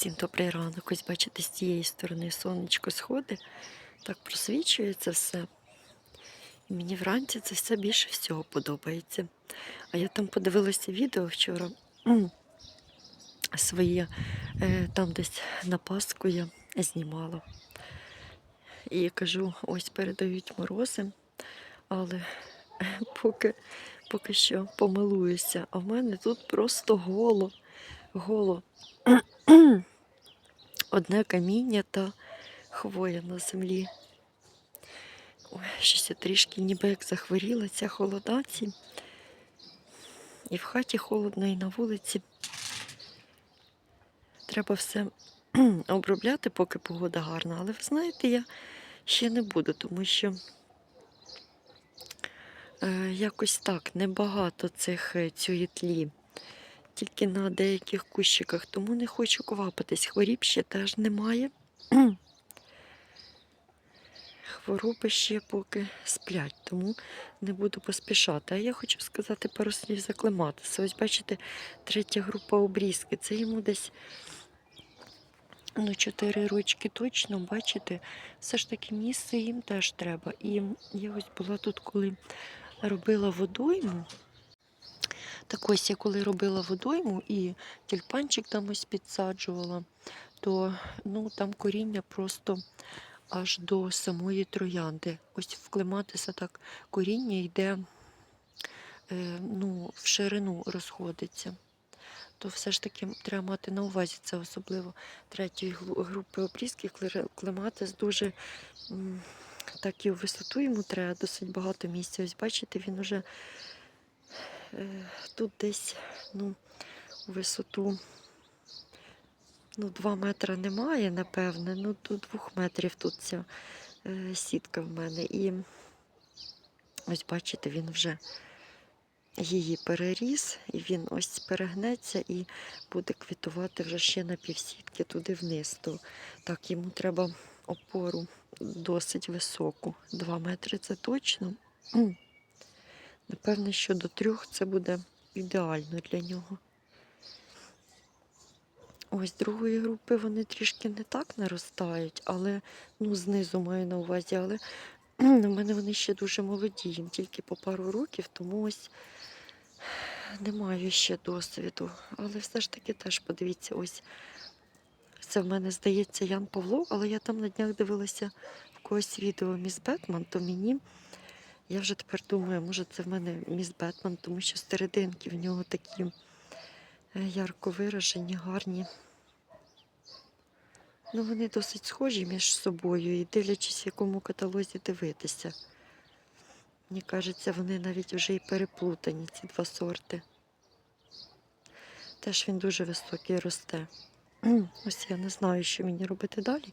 Всім добрий ранок. Ось бачите, з цієї сторони сонечко сходить, так просвічується все. І мені вранці це все більше всього подобається. А я там подивилася відео вчора своє, е, там десь на Пасху я знімала. І я кажу, ось передають морози, але поки, поки що помилуюся. А в мене тут просто голо. Голо. Одне каміння та хвоя на землі. Ой, щось я трішки ніби як захворіла ця холодаці. І в хаті холодно, і на вулиці. Треба все обробляти, поки погода гарна. Але ви знаєте, я ще не буду, тому що е, якось так небагато цих е, цієї тлі тільки на деяких кущиках, тому не хочу квапитись. Хворіб ще теж немає. Хвороби ще поки сплять, тому не буду поспішати. А я хочу сказати пару слів за клематиса. Ось бачите, третя група обрізки. Це йому десь ну, чотири ручки точно, бачите, все ж таки місце їм теж треба. І я ось була тут, коли робила водойму. Так ось я коли робила водойму і тюльпанчик там ось підсаджувала, то ну, там коріння просто аж до самої троянди. Ось в клематиса так коріння йде е, ну, в ширину розходиться. То все ж таки треба мати на увазі це особливо третьої групи обрізки. Клематис дуже так і в висоту йому треба досить багато місця. Ось бачите, він уже Тут десь ну, висоту ну, 2 метри немає, напевне. Ну, до 2 метрів тут ця е, сітка в мене. І ось бачите, він вже її переріс, і він ось перегнеться і буде квітувати вже ще на півсітки туди вниз. То так, йому треба опору досить високу. 2 метри це точно. Напевне, що до трьох це буде ідеально для нього. Ось другої групи вони трішки не так наростають, але ну, знизу маю на увазі, але у мене вони ще дуже молоді, їм тільки по пару років, тому ось не маю ще досвіду. Але все ж таки теж подивіться, ось це в мене здається Ян Павлов, але я там на днях дивилася в когось відео Міс Бетман, то мені. Я вже тепер думаю, може це в мене міс Бетман, тому що серединки в нього такі е, ярко виражені, гарні. Ну, вони досить схожі між собою і дивлячись, в якому каталозі дивитися. Мені кажеться, вони навіть вже і переплутані, ці два сорти. Теж він дуже високий росте. Ось я не знаю, що мені робити далі.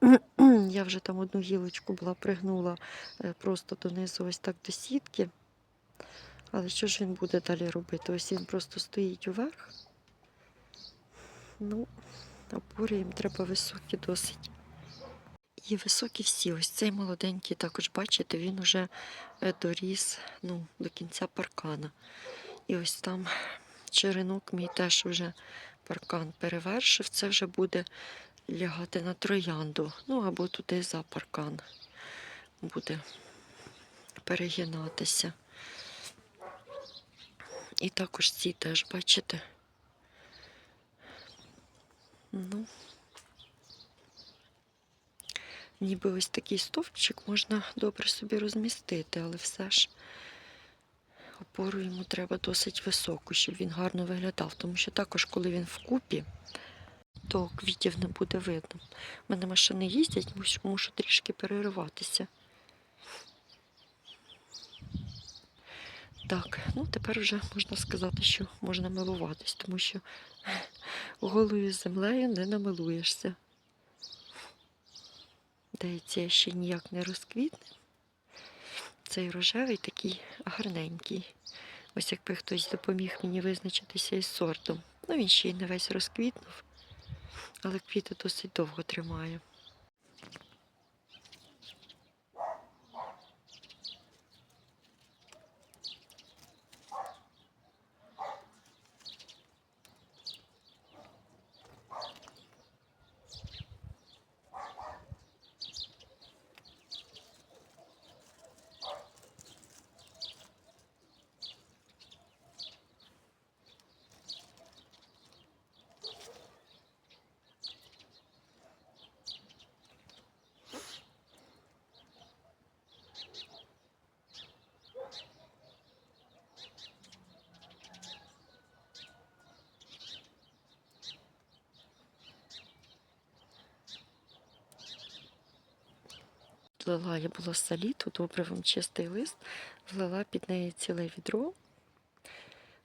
Я вже там одну гілочку була пригнула е, просто донизу ось так до сітки. Але що ж він буде далі робити? Ось він просто стоїть уверх. Ну, опори їм треба високі досить. І високі всі. Ось цей молоденький також, бачите, він уже е, доріс ну, до кінця паркана. І ось там черенок мій теж вже паркан перевершив. Це вже буде лягати на троянду. Ну або туди за паркан буде перегинатися. І також ці теж, бачите? Ну, ніби ось такий стовпчик можна добре собі розмістити, але все ж опору йому треба досить високу, щоб він гарно виглядав. Тому що також, коли він вкупі, то квітів не буде видно. У мене машини їздять, мушу, мушу трішки перериватися. Так, ну тепер вже можна сказати, що можна милуватись, тому що голою землею не намилуєшся. Здається, ще ніяк не розквітне. Цей рожевий такий гарненький. Ось якби хтось допоміг мені визначитися із сортом. Ну, він ще й не весь розквітнув, але квіти досить довго тримає. Влила, я була саліту, добре вам чистий лист, влила під неї ціле відро.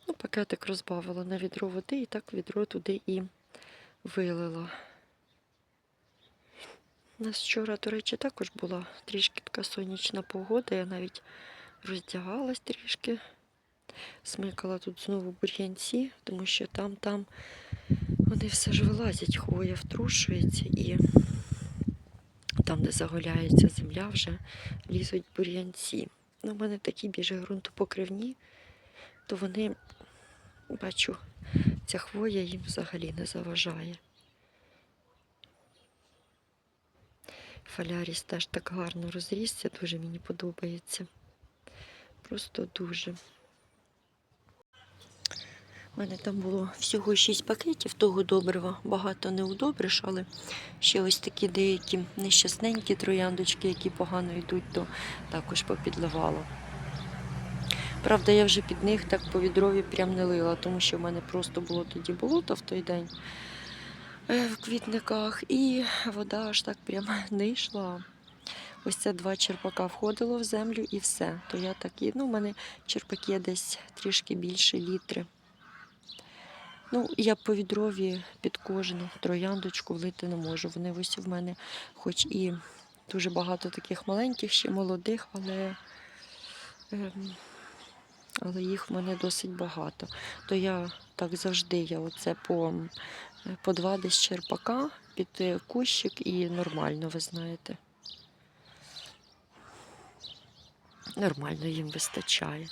Ну, пакетик розбавила на відро води і так відро туди і вилила. У нас вчора, до речі, також була трішки така сонячна погода. Я навіть роздягалась трішки, смикала тут знову бур'янці, тому що там, там вони все ж вилазять, хвоя втрушується і там, де загуляється земля, вже лізуть бур'янці. Ну, у мене такі більше ґрунтопокривні, то вони, бачу, ця хвоя їм взагалі не заважає. Фаляріс теж так гарно розрісся, дуже мені подобається. Просто дуже. У мене там було всього 6 пакетів того добрива, багато не удобриш, але ще ось такі деякі нещасненькі трояндочки, які погано йдуть, то також попідливала. Правда, я вже під них так по відрові прям не лила, тому що в мене просто було тоді болото в той день е, в квітниках, і вода аж так прям не йшла. Ось це два черпака входило в землю і все. То я такі, ну, в мене черпаки десь трішки більше літри. Ну, я по відрові під кожну трояндочку влити не можу. Вони ось в мене, хоч і дуже багато таких маленьких, ще молодих, але, ем, але їх в мене досить багато. То я так завжди я оце по, по два десь черпака під е, кущик і нормально, ви знаєте. Нормально їм вистачає.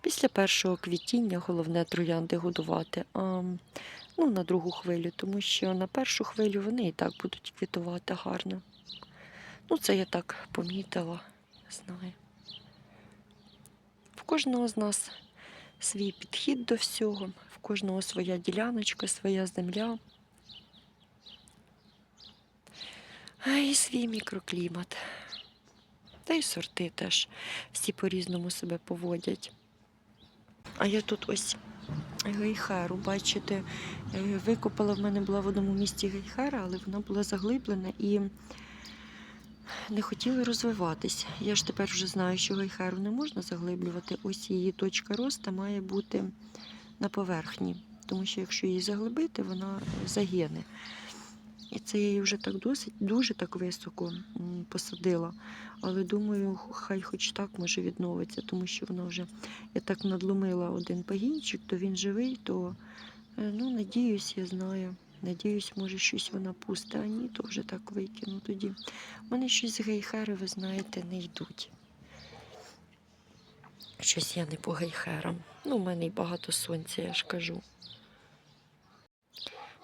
Після першого квітіння головне троянди годувати, а ну, на другу хвилю, тому що на першу хвилю вони і так будуть квітувати гарно. Ну, це я так помітила, знаю. В кожного з нас свій підхід до всього, в кожного своя діляночка, своя земля. А і свій мікроклімат. Та й сорти теж всі по-різному себе поводять. А я тут ось гейхеру, бачите, е, викопала в мене була в одному місці гейхера, але вона була заглиблена і не хотіли розвиватись. Я ж тепер вже знаю, що гейхеру не можна заглиблювати. Ось її точка росту має бути на поверхні, тому що якщо її заглибити, вона загине. І це я її вже так досить дуже так високо посадила. Але думаю, хай хоч так може відновиться, тому що воно вже я так надломила один пагінчик, то він живий, то е, ну, надіюсь, я знаю. Надіюсь, може щось вона пусте, а ні, то вже так викину тоді. У мене щось гейхери, ви знаєте, не йдуть. Щось я не по гейхерам. Ну, у мене й багато сонця, я ж кажу.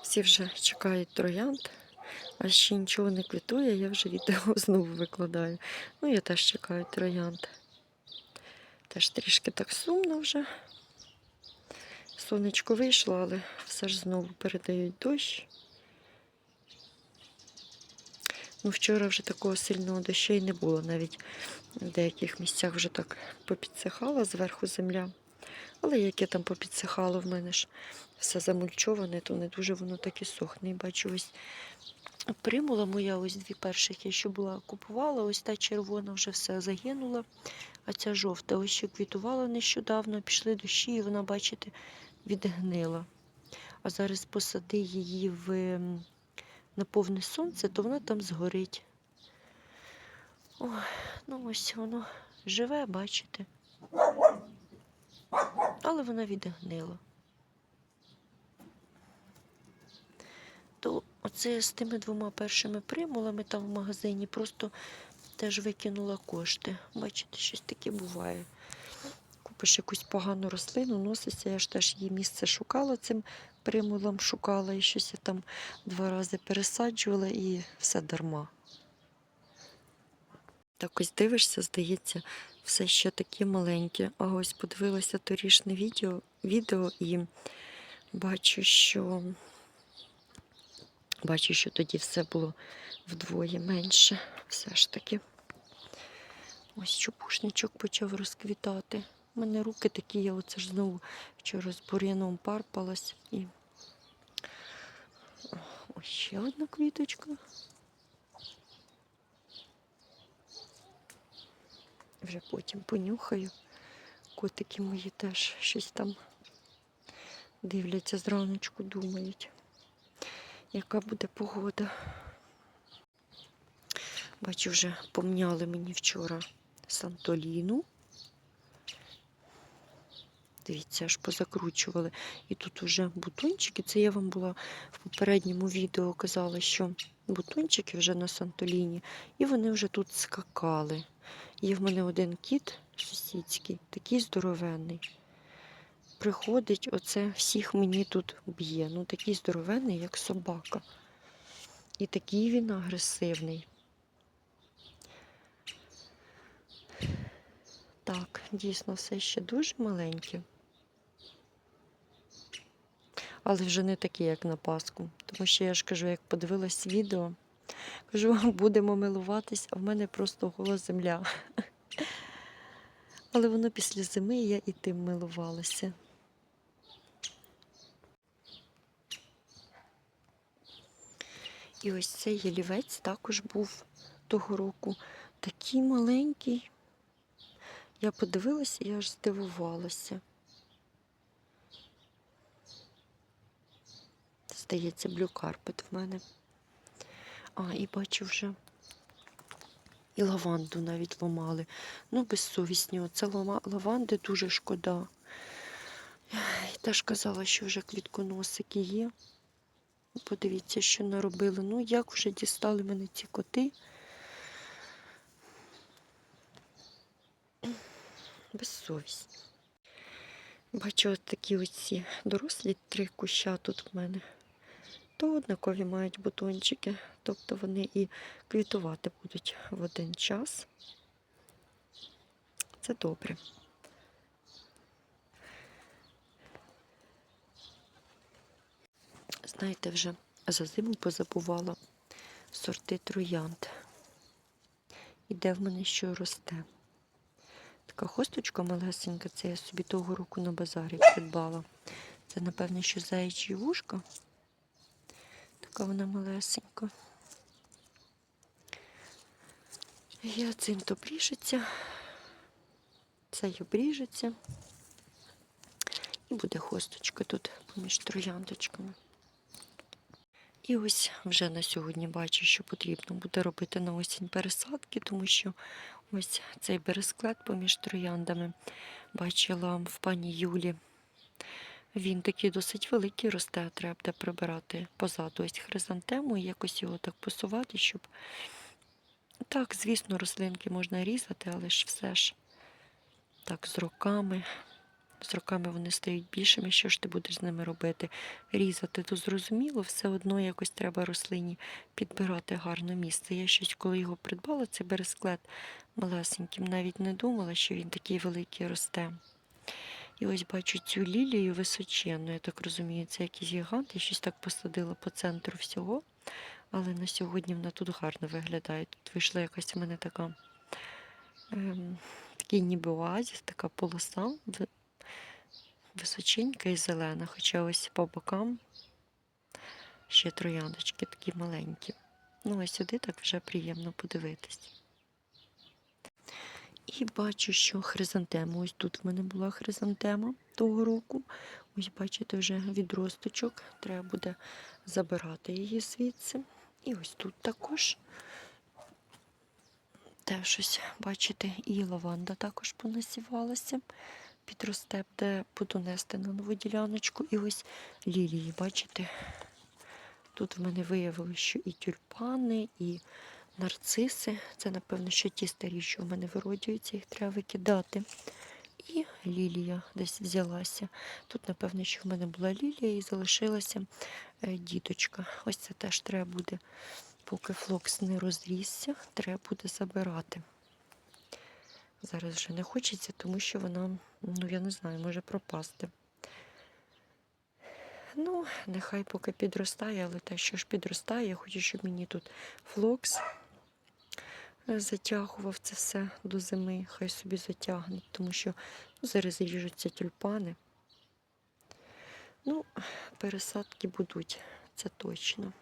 Всі вже чекають троянд, а ще нічого не квітує, я вже відео знову викладаю. Ну, я теж чекаю троянд. Теж трішки так сумно вже. Сонечко вийшло, але все ж знову передають дощ. Ну, вчора вже такого сильного дощу і не було. Навіть в деяких місцях вже так попідсихала зверху земля. Але яке там попідсихало в мене ж все замульчоване, то не дуже воно так і сохне. І бачу, ось примула моя, ось дві перших я що була купувала, ось та червона вже все загинула, а ця жовта ось ще квітувала нещодавно, пішли дощі, і вона, бачите, відгнила. А зараз посади її в, на повне сонце, то вона там згорить. Ой, ну ось воно живе, бачите. Але вона відгнила. То оце з тими двома першими примулами там в магазині просто теж викинула кошти. Бачите, щось таке буває. Купиш якусь погану рослину, носиться. Я ж теж її місце шукала цим примулом, шукала і щось я там два рази пересаджувала і все дарма. Так ось дивишся, здається, все ще таке маленьке. А ось подивилася торішне відео, відео і бачу, що Бачу, що тоді все було вдвоє менше. Все ж таки. Ось чопушничок почав розквітати. У мене руки такі, я оце ж знову вчора з бур'яном парпалась і ось ще одна квіточка. Вже потім понюхаю. Котики мої теж щось там дивляться зраночку, думають яка буде погода. Бачу, вже помняли мені вчора Сантоліну. Дивіться, аж позакручували. І тут вже бутончики. Це я вам була в попередньому відео казала, що бутончики вже на Сантоліні, і вони вже тут скакали. Є в мене один кіт сусідський, такий здоровенний. Приходить, оце всіх мені тут б'є. Ну, такий здоровенний, як собака. І такий він агресивний. Так, дійсно, все ще дуже маленьке. Але вже не таке, як на Пасху. Тому що я ж кажу, як подивилась відео, кажу, будемо милуватись, а в мене просто гола земля. Але воно після зими я і тим милувалася. І ось цей ялівець також був того року такий маленький. Я подивилася і аж здивувалася. Здається, блюкарпет в мене. А, і бачу вже і лаванду навіть ламали. Ну, безсовісні. Оце лава- лаванди дуже шкода. І теж казала, що вже квітконосики є. Подивіться, що наробили. Ну, як вже дістали мене ці коти. Безсовісні. Бачу, от такі оці дорослі три куща тут в мене. То однакові мають бутончики, тобто вони і квітувати будуть в один час. Це добре. Знаєте, вже за зиму позабувала сорти троянд. І де в мене що росте. Така хосточка малесенька, це я собі того року на базарі придбала. Це, напевне, що заячі вушка. Така вона малесенька. Гіацинт обріжеться, цей обріжеться. І буде хосточка тут поміж трояндочками. І ось вже на сьогодні бачу, що потрібно буде робити на осінь пересадки, тому що ось цей бересклет поміж трояндами бачила в пані Юлі. Він такий досить великий росте, треба буде прибирати позаду ось хризантему і якось його так посувати, щоб. Так, звісно, рослинки можна різати, але ж все ж так з роками. З роками вони стають більшими, що ж ти будеш з ними робити? Різати, то зрозуміло, все одно якось треба рослині підбирати гарне місце. Я щось, коли його придбала, цей бересклет малесеньким, навіть не думала, що він такий великий росте. І ось бачу цю лілію височенну, я так розумію, це якийсь гігант, я щось так посадила по центру всього. Але на сьогодні вона тут гарно виглядає. Тут вийшла якась у мене така ем, такий ніби оазіс, така полоса височенька і зелена, хоча ось по бокам ще трояндочки такі маленькі. Ну, а сюди так вже приємно подивитись. І бачу, що хризантема. Ось тут в мене була хризантема того року. Ось, бачите, вже відросточок. Треба буде забирати її звідси. І ось тут також. Теж ось, бачите, і лаванда також понасівалася. Підросте, де буду нести на нову діляночку. І ось лілії, бачите. Тут в мене виявилося, що і тюльпани, і нарциси. Це, напевно, що ті старі, що в мене виродюються, їх треба викидати. І лілія десь взялася. Тут, напевно, що в мене була лілія і залишилася е, діточка. Ось це теж треба буде, поки флокс не розрісся, треба буде забирати. Зараз вже не хочеться, тому що вона, ну я не знаю, може пропасти. Ну, нехай поки підростає, але те, що ж підростає, я хочу, щоб мені тут флокс е, затягував це все до зими, хай собі затягне, тому що ну, зараз ріжуться тюльпани. Ну, пересадки будуть, це точно.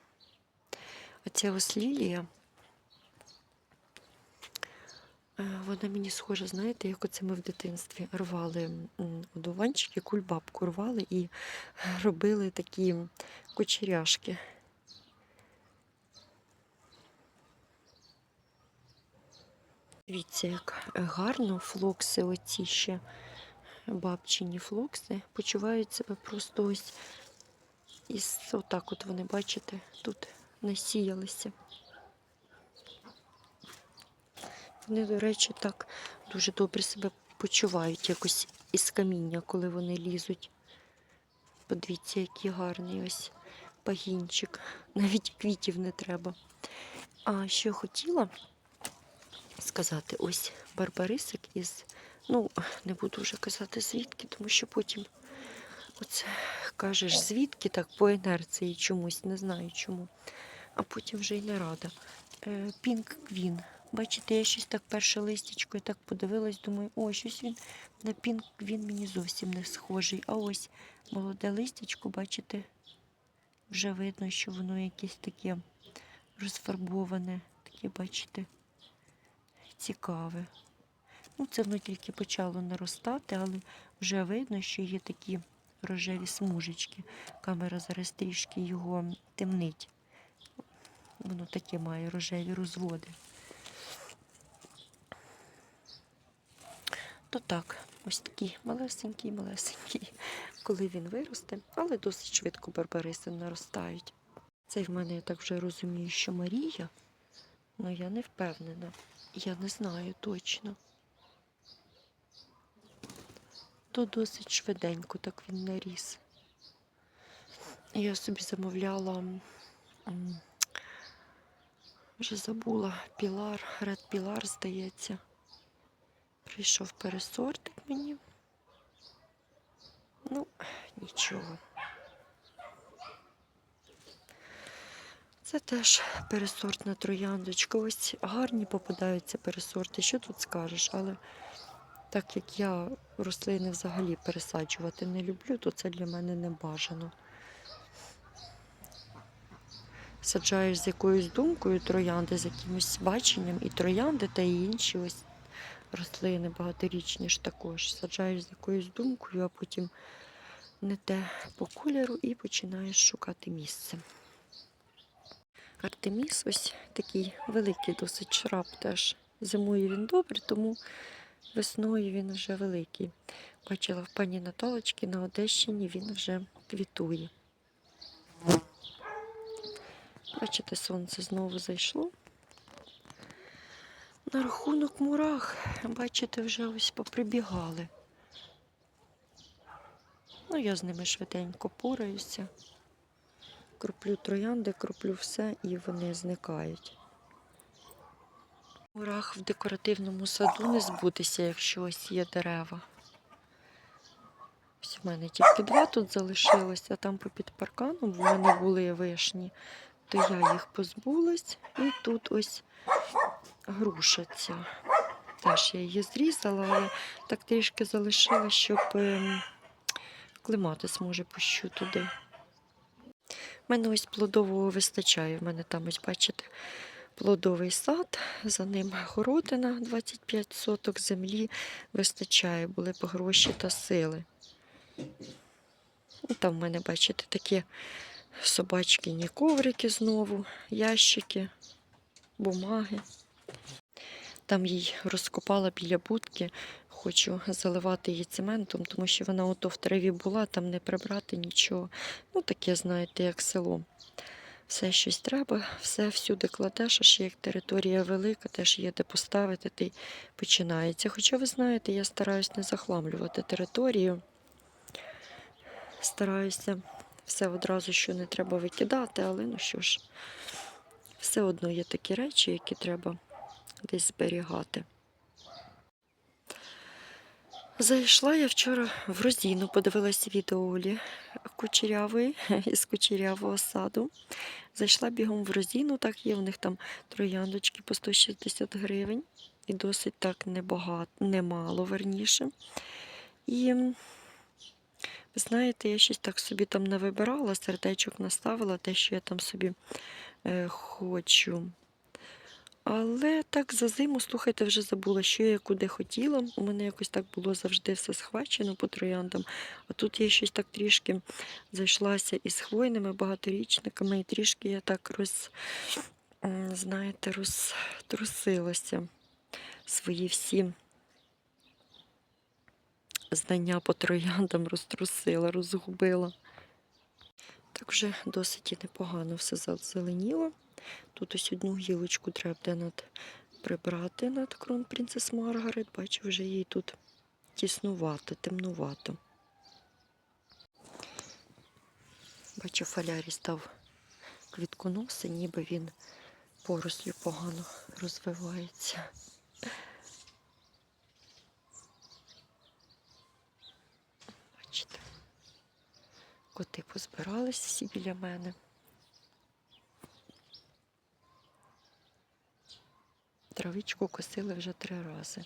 Оця ось лілія. Е, Вона мені схожа, знаєте, як оце ми в дитинстві рвали одуванчики, кульбабку рвали і робили такі кучеряшки. Дивіться, як гарно флокси оці ще бабчині флокси почувають себе просто ось із отак от вони, бачите, тут насіялися. Вони, до речі, так дуже добре себе почувають якось із каміння, коли вони лізуть. Подивіться, який гарний ось пагінчик. Навіть квітів не треба. А що хотіла сказати, ось барбарисик із, ну, не буду вже казати звідки, тому що потім оце кажеш звідки так по інерції чомусь, не знаю чому. А потім вже й не рада. Пінк Квін. Бачите, я щось так перше листячко, я так подивилась, думаю, о, щось він на Пінк Квін мені зовсім не схожий. А ось молоде листячко, бачите, вже видно, що воно якесь таке розфарбоване, таке, бачите, цікаве. Ну, це воно тільки почало наростати, але вже видно, що є такі рожеві смужечки. Камера зараз трішки його темнить. Воно таке має рожеві розводи. То так, ось такий малесенький, малесенький, коли він виросте, але досить швидко барбариси наростають. Це в мене я так вже розумію, що Марія, але я не впевнена. Я не знаю точно. То досить швиденько так він наріс. Я собі замовляла, вже забула, пілар, ред пілар, здається. Прийшов пересортик мені. Ну, нічого. Це теж пересортна трояндочка. Ось гарні попадаються пересорти. Що тут скажеш? Але так як я рослини взагалі пересаджувати не люблю, то це для мене не бажано. Саджаєш з якоюсь думкою троянди, з якимось баченням, і троянди та і інші ось рослини багаторічні ж також. Саджаєш з якоюсь думкою, а потім не те по кольору і починаєш шукати місце. Артеміс ось такий великий досить шраб теж. Зимою він добрий, тому весною він вже великий. Бачила в пані Наталочки на Одещині він вже квітує. Бачите, сонце знову зайшло. На рахунок мурах, бачите, вже ось поприбігали. Ну, я з ними швиденько пораюся. Кроплю троянди, кроплю все і вони зникають. Мурах в декоративному саду не збутися, якщо ось є дерева. Ось в мене тільки два тут залишилось, а там попід парканом в мене були вишні, то я їх позбулась. І тут ось груша ця. Теж я її зрізала, але так трішки залишила, щоб ем, клематис, може, пущу туди. У мене ось плодового вистачає. В мене там, ось, бачите, плодовий сад, за ним городина 25 соток землі вистачає, були б гроші та сили. І там в мене, бачите, такі собачкині коврики знову, ящики, бумаги. Там їй розкопала біля будки, хочу заливати її цементом, тому що вона ото в траві була, там не прибрати нічого. Ну, таке, знаєте, як село. Все щось треба, все всюди кладеш, аж як територія велика, теж є де поставити, ти починається. Хоча, ви знаєте, я стараюсь не захламлювати територію. Стараюся все одразу, що не треба викидати, але ну що ж, все одно є такі речі, які треба десь зберігати. Зайшла я вчора в розіну, подивилася відео Олі Кучерявої із Кучерявого саду. Зайшла бігом в розіну, так є в них там трояндочки по 160 гривень. І досить так небагато, немало верніше. І ви знаєте, я щось так собі там не вибирала, сердечок наставила, те, що я там собі е, хочу. Але так за зиму, слухайте, вже забула, що я куди хотіла. У мене якось так було завжди все схвачено по трояндам. А тут я щось так трішки зайшлася із хвойними багаторічниками, і трішки я так роз, знаєте, розтрусилася свої всі знання по трояндам розтрусила, розгубила. Так вже досить і непогано все зазеленіло. Тут ось одну гілочку треба буде над прибрати над крон Принцес Маргарет. Бачу, вже їй тут тіснувато, темнувато. Бачу, фалярій став квітконоси, ніби він порослю погано розвивається. Бачите, коти позбирались всі біля мене. Травичку косили вже три рази.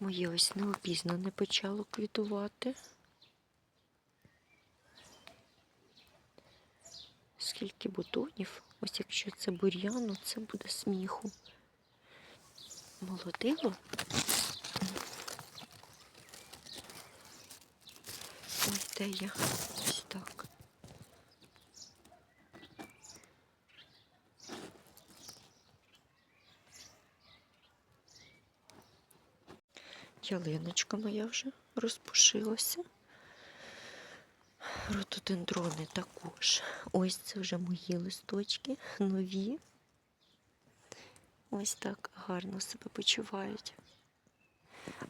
Моє ось неопізнане почало квітувати. Скільки бутонів, ось якщо це бур'яну, це буде сміху. Молодило. Ось де я. Ось так. Ялиночка моя вже розпушилася. Ротодендрони також. Ось це вже мої листочки нові. Ось так гарно себе почувають.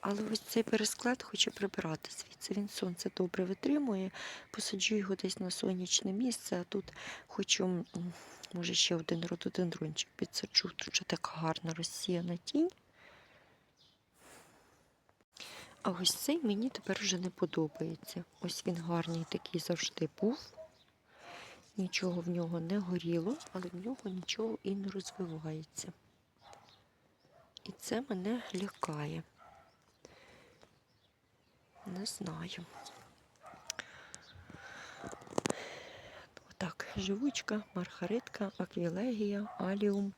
Але ось цей пересклад хочу прибирати звідси. Він сонце добре витримує. Посаджу його десь на сонячне місце, а тут хочу, може, ще один рододендрончик підсаджу. Тут вже така гарна розсіяна тінь. А ось цей мені тепер вже не подобається. Ось він гарний такий завжди був. Нічого в нього не горіло, але в нього нічого і не розвивається. І це мене лякає. Не знаю. Отак, живучка, маргаритка, аквілегія, аліум.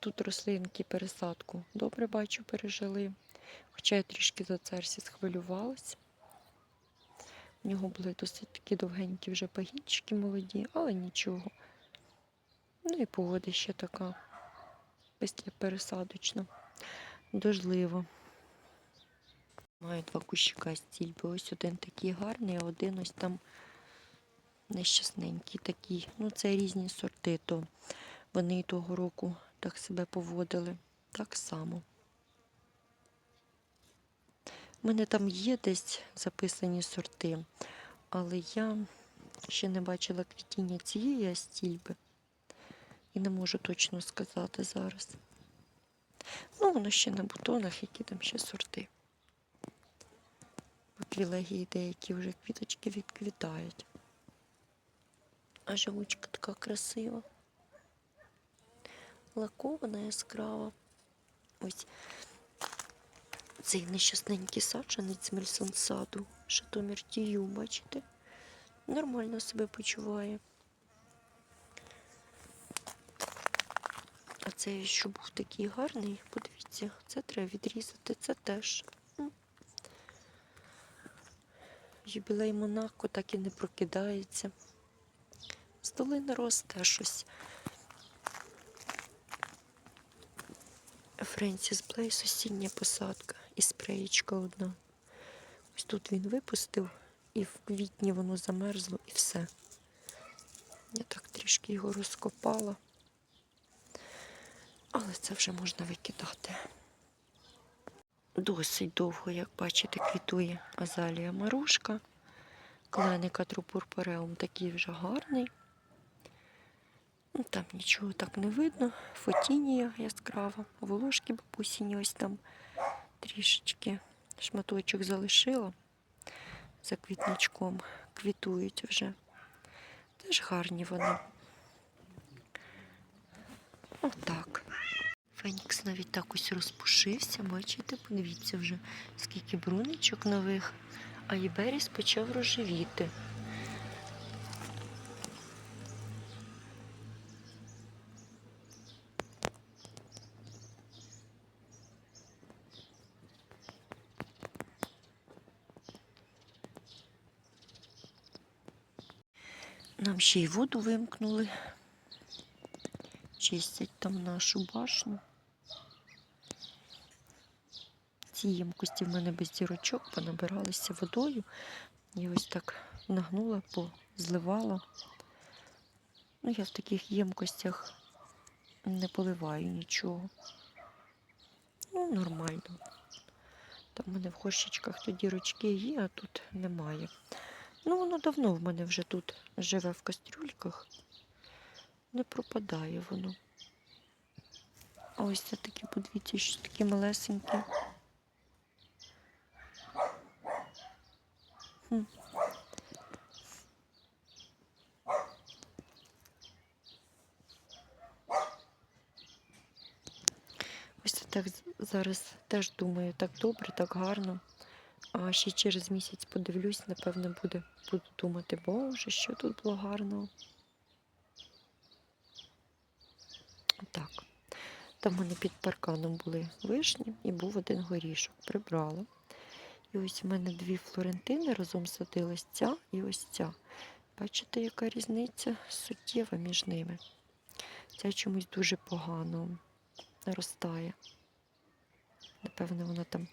Тут рослинки пересадку добре бачу, пережили. Хоча я трішки за церсі схвилювалась. У нього були досить такі довгенькі вже пагінчики молоді, але нічого. Ну і погода ще така після пересадочна, дождлива. Маю два кущика стільби. Ось один такий гарний, а один ось там нещасненький такий. Ну, це різні сорти, то вони і того року так себе поводили. Так само. У мене там є десь записані сорти, але я ще не бачила квітіння цієї астільби і не можу точно сказати зараз. Ну, воно ще на бутонах, які там ще сорти. Аквілегії деякі вже квіточки відквітають. А живучка така красива. Лакована яскрава. Ось цей нещасненький саджанець мельсонсаду, Шатомір Тію, бачите? Нормально себе почуває. А цей, що був такий гарний, подивіться, це треба відрізати, це теж. Юбілей Монако так і не прокидається. Столи не росте щось. Френсіс Блейс, осіння посадка і спреєчка одна. Ось тут він випустив, і в квітні воно замерзло і все. Я так трішки його розкопала. Але це вже можна викидати. Досить довго, як бачите, квітує азалія марушка. Кленика трупурпореум такий вже гарний. Ну, Там нічого так не видно. Фотінія яскрава, волошки бабусіні ось там трішечки шматочок залишила за квітничком. Квітують вже. Теж гарні вони. Отак. Фенікс навіть так ось розпушився, бачите, подивіться вже, скільки бруничок нових, а Іберіс почав рожевіти. Нам ще й воду вимкнули. Чистять там нашу башню. Ці ємкості в мене без дірочок понабиралися водою. І ось так нагнула, позливала. Ну, я в таких ємкостях не поливаю нічого. Ну, нормально. Там в мене в горщичках то дірочки є, а тут немає. Ну, воно давно в мене вже тут живе в кастрюльках. Не пропадає воно. Ось це такі, подивіться, що такі малесенькі. Хм. Ось це так зараз теж думаю, так добре, так гарно. А ще через місяць подивлюсь, напевно, буде, буду думати, боже, що тут було гарного. Так. Там в мене під парканом були вишні і був один горішок. Прибрала. І ось в мене дві флорентини разом садились ця і ось ця. Бачите, яка різниця суттєва між ними. Ця чомусь дуже погано наростає. Напевно, вона там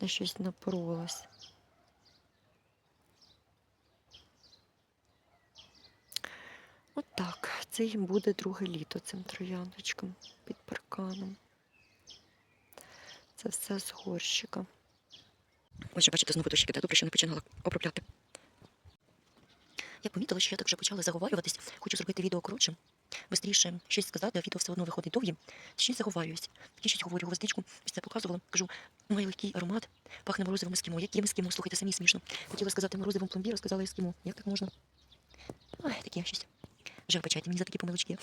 на щось напоролась. От це їм буде друге літо цим трояндочкам під парканом. Це все з горщика. Отже, же, бачите, знову дощики, та добре, що не починала обробляти. Я помітила, що я так вже почала заговарюватись. Хочу зробити відео коротшим, бистріше щось сказати, а відео все одно виходить довгі. Щось заговарююсь. Я щось говорю, гвоздичку, ось показувала. Кажу, має легкий аромат, пахне морозивим ескімо. Яким ескімо? Слухайте, самі смішно. Хотіла сказати морозивим пломбір, сказала ескімо. Як так можна? Ой, таке щось. Вже вибачайте мені за такі помилочки.